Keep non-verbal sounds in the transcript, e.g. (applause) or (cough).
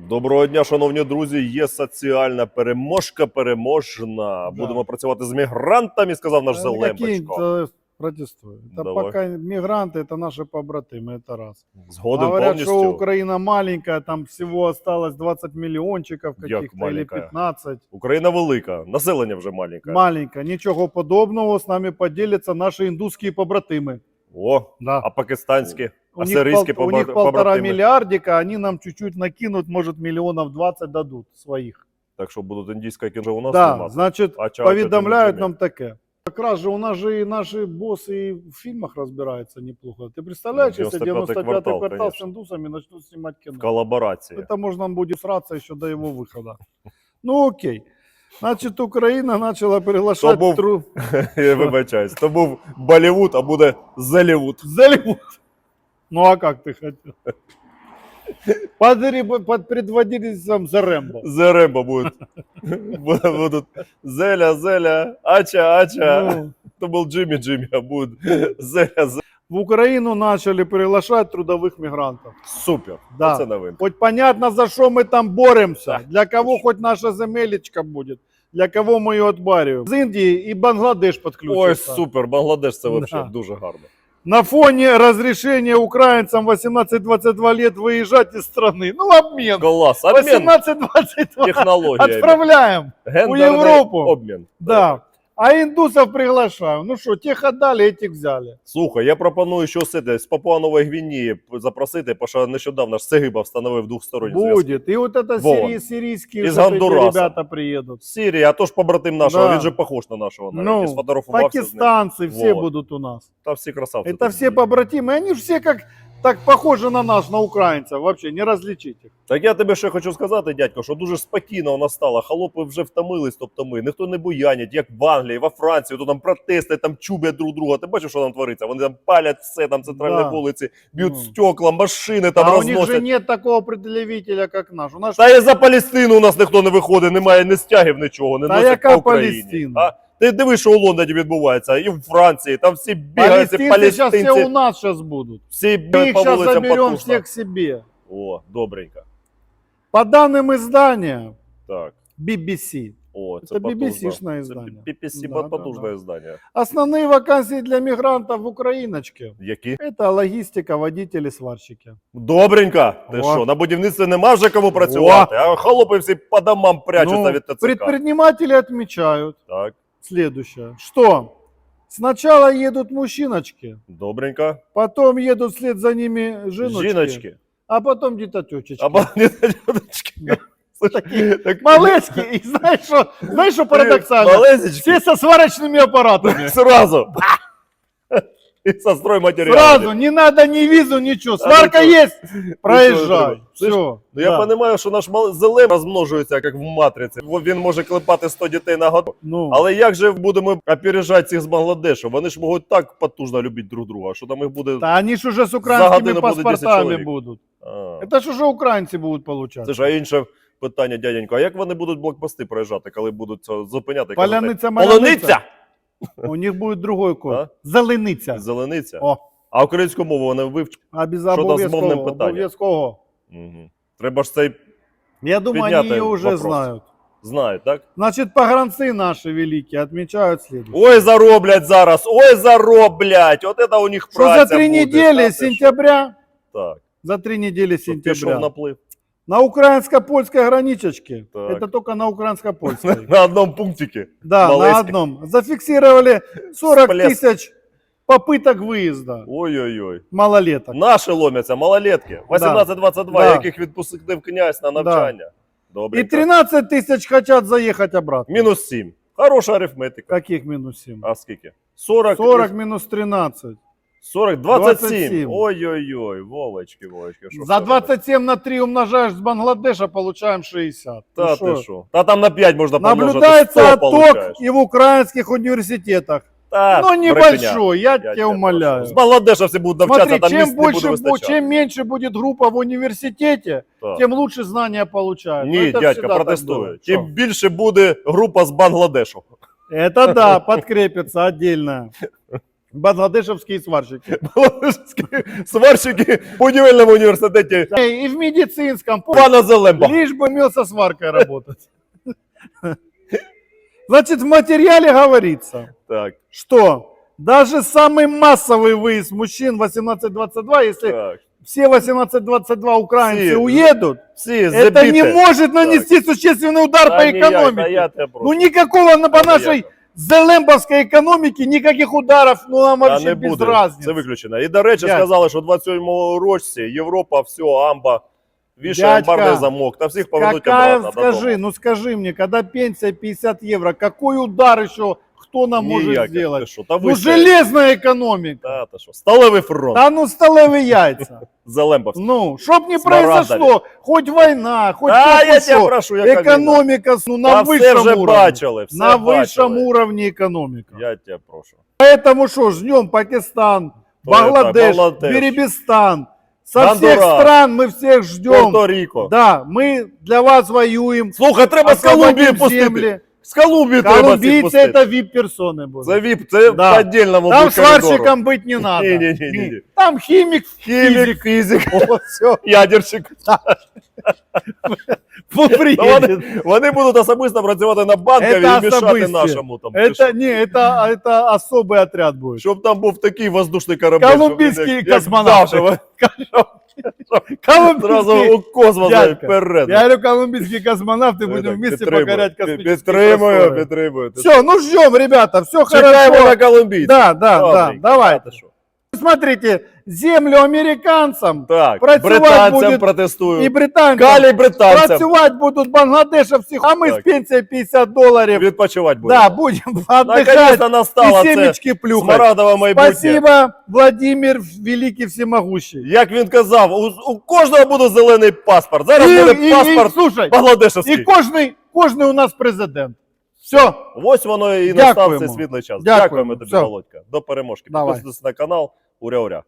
Доброго дня, шановні друзі. Є соціальна переможка переможна. Будемо працювати з мігрантами, сказав наш Э, Зелембочко. Какие-то протестую. Это Давай. пока мигранты, это наши побратимы, это раз. Згоден Говорят, повністю. что Украина маленькая, там всего осталось 20 миллиончиков Як каких-то или маленькая? 15. Україна велика, населення вже маленьке. Маленькая, ничего подобного, с нами поделятся наши индусские побратимы. О, Да. а пакистанські, у а них, сирійські пол- у них побра- полтора побратими. миллиардика, они нам чуть-чуть накинут, может, миллионов 20 дадут своих. Так що будуть індійська кінжа у нас да, нема. значит, А ча- поведомляют ча- нам таке. Якраз же у нас же и наши боссы и в фильмах разбираются неплохо. Ты представляешь, если 95-й 95-й квартал, квартал, с конечно. индусами начнут снимать кино? колаборації. Это можно будет сраться еще до его выхода. Ну окей. Значит, Украина начала приглашать То був- тру... (laughs) Я вибачаюсь. То був Болівуд, а буде Зелівуд. Заливут. Ну а как ты хотел? Под, реб- под предводительством Зарембо. Зеремба будуть. Бу- Будуть Зеля, Зеля, Ача, Ача. Ну, То був Джиммі Джиммі, а буде Зеля, Зеля. в Украину начали приглашать трудовых мигрантов. Супер. Да. Це новин. Хоть понятно, за что мы там боремся. Для кого хоть наша земелечка будет. Для кого мы ее отбариваем. Из Индии и Бангладеш Ой, подключится. супер, Бангладеш це Да. взагалі дуже гарно. На фоне разрешения украинцам 18-22 лет выезжать из страны. Ну, обмен. Клас, обмін 18-22 технологіями. отправляем. Гендерний Європу. обмін. Да. А индусов приглашаем. Ну что, тех отдали, этих взяли. Слухай, я пропоную що сити з Папуа Нової Гвінії запросити, бо що нещодавно ж Сигиба встановив двосторонні зв'язки. Будет. И вот это Вон. сири- сирийские Из вот эти Гондураса. ребята приедут. Сирія, а то ж побратим нашого, Да. він же похож на нашого. навіть. Ну, і сфотографувався з ним. Пакистанцы все Вот. будут у нас. Та всі красавці. Это тут все будуть. побратимы. Они ж все как так похожи на нас, на украинцев. Вообще не различить их. Так я тобі ще хочу сказати, дядько, що дуже спокійно вона стала. Холопи вже втомились, тобто ми. Ніхто не буянять, як в Англії, во Франції, то там протести, там чубять друг друга. Ти бачиш, що там твориться? Вони там палять все, там центральні Да. вулиці, б'ють стекла, машини там а у них же нет такого предъявителя, как наш. У нас Та і за Палестину у нас ніхто не виходить, немає ні стягів, нічого, не Та носять яка по Україні. Палестина? А? Ти дивись, що у Лондоні відбувається, і в Франції, там всі бігають, ці палестинцы сейчас все палестинці, у нас сейчас будут. всі Мы бігають их по сейчас вулицям заберем потужно. всех к себе. О, добренько. По данным издания Так. BBC, О, це Это потужно. BBC-шне Це издание. BBC Да, да, потужне да. издание. основные вакансии для мигрантов в Украиночке. Які? Это логистика, водители, сварщики. Добренько. Ти О. що, на будівництві нема вже кому працювати, а холопи всі по домам прячуться Ну, від ТЦК. предприниматели отмечают Так, Следующее. Что? Сначала едут мужчиночки, добренько. потом едут вслед за ними жиночки, Жіночки. а потом детотечечки. А не (laughs) дядечки. Слушай, так Малецкие, и знаешь что, знаешь, что парадоксально? Все со сварочными аппаратами. Сразу. И (laughs) со стройматериалами. Сразу, не надо ни визу, ничего. А Сварка ну чё? есть, проезжай. Слышь, Все. Ну я розумію, що наш мал- зелем розмножується, як в матриці. Во- Він може клепати 100 дітей на год. Ну, Але як же будемо опережати цих з Бангладешу? Вони ж можуть так потужно любити друг друга, що там їх буде. да они ж уже с За украинскими годину будет 10 паспортами человек. будут. А. Это ж уже украинцы будут получать. Це ж а інше питання, дяденько. А як вони будуть блокпости проїжджати, коли будуть це зупиняти? і казати, Поляниця, Полониця! (laughs) У них будет другой код. Зелениця. Зелениця. О, А українську мову вони вивчать. обов'язково. Що з мовним питанням? обов'язково. Угу. Треба ж цей Я думаю, Поднятый они ее уже вопрос. знают. знають, так? Значит, погранцы наши великие отмечают следующее. Ой, зароблять зараз! Ой, зароблять! От це у них Что праця за три буде. с сентября. Так. за три недели с Щоб Пішов сентября, наплив. на украинско-польской граничечке, Так. это только на украинско-польской, (laughs) На одному пунктике. да, на Малайской. одном, зафиксировали 40 Всплеск. тысяч попыток выезда Ой-ой-ой. малолеток. Наші ломяться, малолетки. 18-22, Да. яких відпустив князь на навчання. Добре. И 13 тысяч хотят заехать обратно. Мінус 7. Хороша арифметика. Каких минус 7? А скільки? 40. 40 минус 13. 40, 27. 27. Ой-ой-ой, Вовочки, Вовочки. Що За це 27 на 3 умножаешь с Бангладеша, получаем 60. Та Ну ти шо? що? Та там на 5 можна помножити. Наблюдается 100 отток получаєш. и в украинских университетах. Та, Но брехня. небольшой, я, Я тебя тебе умоляю. прошу. З Бангладеша всі будуть навчатися, Смотри, там чем, місць не буде больше, бу- вистачати. чем меньше будет группа в университете, Так. тем лучше знания получают. Но Ні, это дядька, всегда так протестую. было. Тим Шо? більше буде група з Бангладешу. Это да, (laughs) подкрепится отдельно. Бангладешевские сварщики. (laughs) Бангладешські сварщики в будівельному університеті И в медицинском. пана Зелемба. Лишь бы умел со сваркой работать. Значит, в материале говорится, Так, что даже самый массовый выезд мужчин 18-22, если так. все 18-22 украинцы Все. уедут, Всі это забіте. не может нанести существенный удар Та по ні, я- та экономике. я тебе прошу. Ну никакого на, по Та нашей ніяк. зелембовской экономике, никаких ударов, ну нам Та вообще не без буде. разницы. Це виключено. І до речі, Дядь. сказали, що в 27-му році Європа, все, амба, вішає Дядька, амбарний замок, та всіх повернуть Какая, обратно скажи, додому. ну скажи мне, когда пенсия 50 евро, какой удар еще кто нам может Ніяких, ти сделать? що, та Ну ви ще- железная экономика. Та, та що, сталевий фронт, Да ну столовые яйца. (laughs) Залембовський. Ну, чтоб не Смарагдові. произошло, хоть война, хоть Та хоть я что, тебе прошу, яка війна? экономика ну, на Та все высшем вже уровне. бачили, все на высшем бачили. уровне экономика. Я тебе прошу. Поэтому что, ждем Пакистан, То это Бангладеш, Бангладеш. Беребестан. Со Гондурас. всех стран мы всех ждем. Порто-Ріко. Да, мы для вас воюем. Слухай, треба з Колумбії освободим пустити. земли. З Колумбії треба всіх Колумбийцы пустити. это вип-персоны будут. Це віп, це Да. по отдельному Там будь коридору. сварщиком быть не надо. Не-не-не-не-не. Там химик, Хімік, фізик, О, все, ядерщик. Та приедет. вони, вони будуть особисто працювати на банкові Це і мішати особисті. нашому там. Ти Это що? не, это, это особый отряд будет. Щоб там був такий воздушний корабель. Колумбійські щоб він як- космонавти. як завжди, Колумбийские- Зразу у космос Дядька, вперед. Я говорю, колумбийские космонавты Так, будем вместе підтримую. покорять Під- космические Підтримую, просторы. підтримую. Все, ну ждем, ребята, все Чекаємо хорошо. на колумбійців. Да, да, да, Добренько. давай. Та ти що? Смотрите, землю американцам Так, Працювати британцям буде- протестують. и британцам. Калій британцям. Працювать будут бангладешевцы, а мы Так. с пенсией 50 долларов. Відпочивати будемо. Да, будем отдыхать Наконец-то и настало це семечки плюхать. смарагдове майбутнє. Спасибо, Владимир Великий Всемогущий. Як він казав, у, у кожного буде зелений паспорт. Зараз И- буде и- и, паспорт слушай, бангладешевський. и кожний, кожний у нас президент. Все, Ось воно і Дякуємо. настав цей світлий час. Дякуємо. Дякуємо тобі, Все. Володька. До переможки. Давай. Підписуйтесь на канал. Уря-уря.